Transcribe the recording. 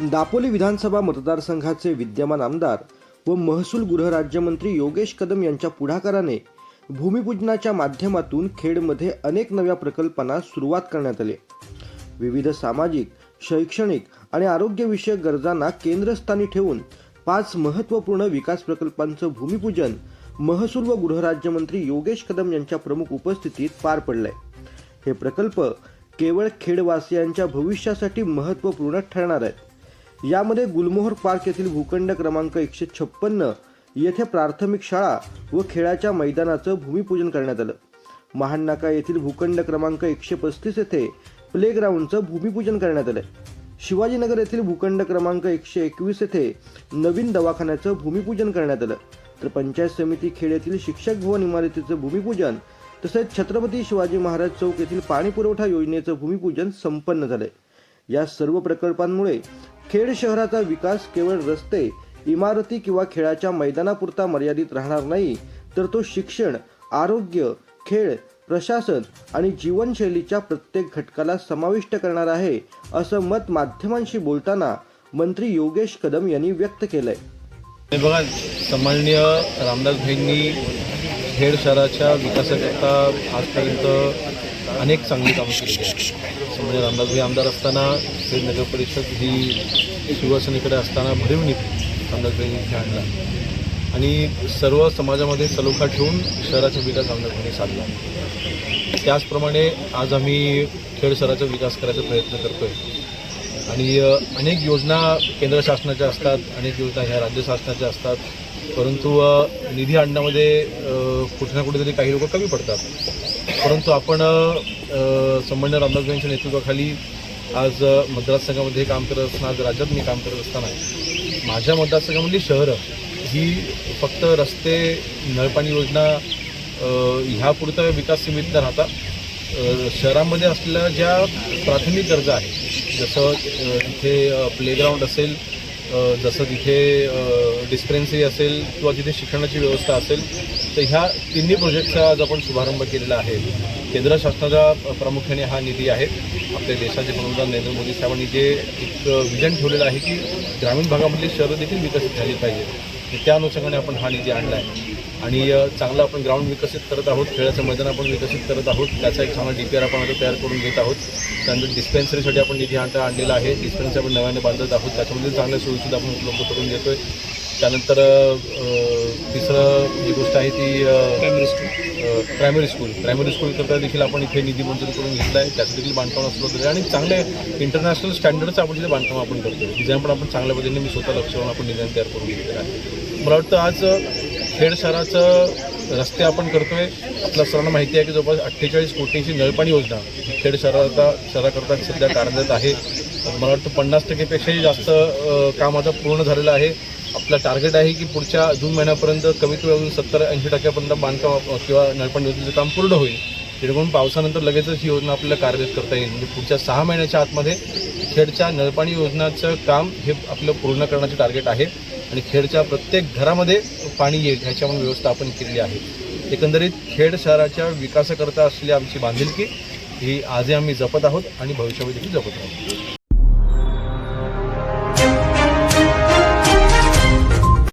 दापोली विधानसभा मतदारसंघाचे विद्यमान आमदार व महसूल गृहराज्यमंत्री योगेश कदम यांच्या पुढाकाराने भूमिपूजनाच्या माध्यमातून खेडमध्ये अनेक नव्या प्रकल्पांना सुरुवात करण्यात आली. विविध सामाजिक शैक्षणिक आणि आरोग्यविषयक गरजांना केंद्रस्थानी ठेवून पाच महत्त्वपूर्ण विकास प्रकल्पांचं भूमिपूजन महसूल व गृहराज्यमंत्री योगेश कदम यांच्या प्रमुख उपस्थितीत पार पडलंय. हे प्रकल्प केवळ खेडवासियांच्या भविष्यासाठी महत्त्वपूर्ण ठरणार आहेत. यामध्ये गुलमोहर पार्क येथील भूखंड क्रमांक एकशे छप्पन्न येथे प्राथमिक शाळा व खेळाच्या मैदानाचं भूमिपूजन करण्यात आलं. महानाका येथील भूखंड क्रमांक एकशे पस्तीस येथे प्लेग्राऊंडचं भूमिपूजन करण्यात आलं. शिवाजीनगर येथील भूखंड क्रमांक एकशे एकवीस येथे नवीन दवाखान्याचं भूमिपूजन करण्यात आलं. तर पंचायत समिती खेड येथील शिक्षक भवन इमारतीचं भूमिपूजन तसेच छत्रपती शिवाजी महाराज चौक येथील पाणी पुरवठा योजनेचं भूमिपूजन संपन्न झालंय. या सर्व प्रकल्पांमुळे खेड शहराचा विकास केवळ रस्ते इमारती किंवा खेळाच्या मैदानापुरता मर्यादित राहणार नाही तर तो शिक्षण आरोग्य खेळ प्रशासन आणि जीवनशैलीच्या प्रत्येक घटकाला समाविष्ट करणार आहे असं मत माध्यमांशी बोलताना मंत्री योगेश कदम यांनी व्यक्त केलंय. हे बघा सन्माननीय रामदास भाईंनी खेड शहराच्या विकासाकरता आजपर्यंत अनेक चांगली कामं केली आहेत. म्हणजे रामदासभाई आमदार असताना ते नगर परिषद ही शिवसेनेकडे असताना भरीव निधी रामदास खेळला आणि सर्व समाजामध्ये सलोखा ठेवून शहराचा विकास रामदास साधला. त्याचप्रमाणे आज आम्ही खेड शहराचा विकास करायचा प्रयत्न करतोय. आणि अनेक योजना केंद्र शासनाच्या असतात अनेक योजना ह्या राज्य शासनाच्या असतात. परंतु निधी आणण्यामध्ये कुठे ना कुठेतरी काही लोक कमी पडतात. परंतु आपण संबंधित रामदास संबंध नेतृत्वाखाली आज मतदारसंघामध्ये काम करत असताना आज राज्यात मी काम करत असताना माझ्या मतदारसंघामधली शहरं ही फक्त रस्ते नळपाणी योजना ह्यापुरता विकास सीमित न राहता शहरामध्ये असलेल्या ज्या प्राथमिक गरजा आहेत जसं अ, तिथे प्लेग्राऊंड असेल जसं तिथे डिस्पेन्सरी असेल किंवा तिथे शिक्षणाची व्यवस्था असेल तर ह्या तिन्ही प्रोजेक्टचा आज आपण शुभारंभ केलेला आहे. केंद्र शासनाचा प्रामुख्याने हा निधी आहे. आपल्या देशाचे पंतप्रधान नरेंद्र मोदी साहेबांनी जे एक विजन ठेवलेलं आहे की ग्रामीण भागामधली शहरं देखील विकसित झाली पाहिजे त्या अनुषंगाने आपण हा निधी आणला आहे आणि चांगला चांगलं आपण ग्राउंड विकसित करत आहोत खेळाचं मैदान आपण विकसित करत आहोत त्याचा एक चांगला डी पी आर आपण आता तयार करून घेत आहोत. त्यानंतर डिस्पेन्सरीसाठी आपण निधी आणता आणलेला आहे. डिस्पेन्सरी आपण नव्याने बांधत आहोत. त्याच्यामध्ये चांगल्या सोयीसुद्धा आपण उपलब्ध करून देतोय. त्यानंतर तिसरं जी गोष्ट आहे ती primary school primary school primary school करता देखील आपण इथे निधी मंजूर करून घेतला आहे. त्याचं देखील बांधकाम सुरू केलं आणि चांगले इंटरनॅशनल स्टँडर्डचं आपण तिथे बांधकाम आपण करतो डिझाईन पण आपण चांगल्या पद्धतीने मी स्वतः लक्ष लावून आपण डिझाईन तयार करून घेतलेलं आहे. मला वाटतं आज खेड शहराचं रस्ते आपण करतोय. आपल्या सर्वांना माहिती आहे की जवळपास अठ्ठेचाळीस कोटींची नळपाणी योजना खेड शहराचा शहराकरता सध्या कार्यरत आहे. मला वाटतं पन्नास टक्केपेक्षाही जास्त काम आता पूर्ण झालेलं आहे. आपला टार्गेट आहे की पुढच्या जून महिन्यापर्यंत कमीत कमी अजून सत्तर ऐंशी टक्क्यापर्यंत बांधकाम किंवा नळपण योजनेचं काम पूर्ण होईल. जेणेकरून पावसानंतर लगेचच ही योजना आपल्याला कार्यरत करता येईल. म्हणजे पुढच्या सहा महिन्याच्या आतमध्ये खेडच्या नळपाणी योजनाचं काम हे आपलं पूर्ण करण्याचे टार्गेट आहे. आणि खेडच्या प्रत्येक घरामध्ये पाणी येईल ह्याची आपण व्यवस्था आपण केलेली आहे. एकंदरीत खेड शहराच्या विकासाकरता असलेली आमची बांधिलकी ही आजही आम्ही जपत आहोत आणि भविष्यामध्ये देखील जपत आहोत.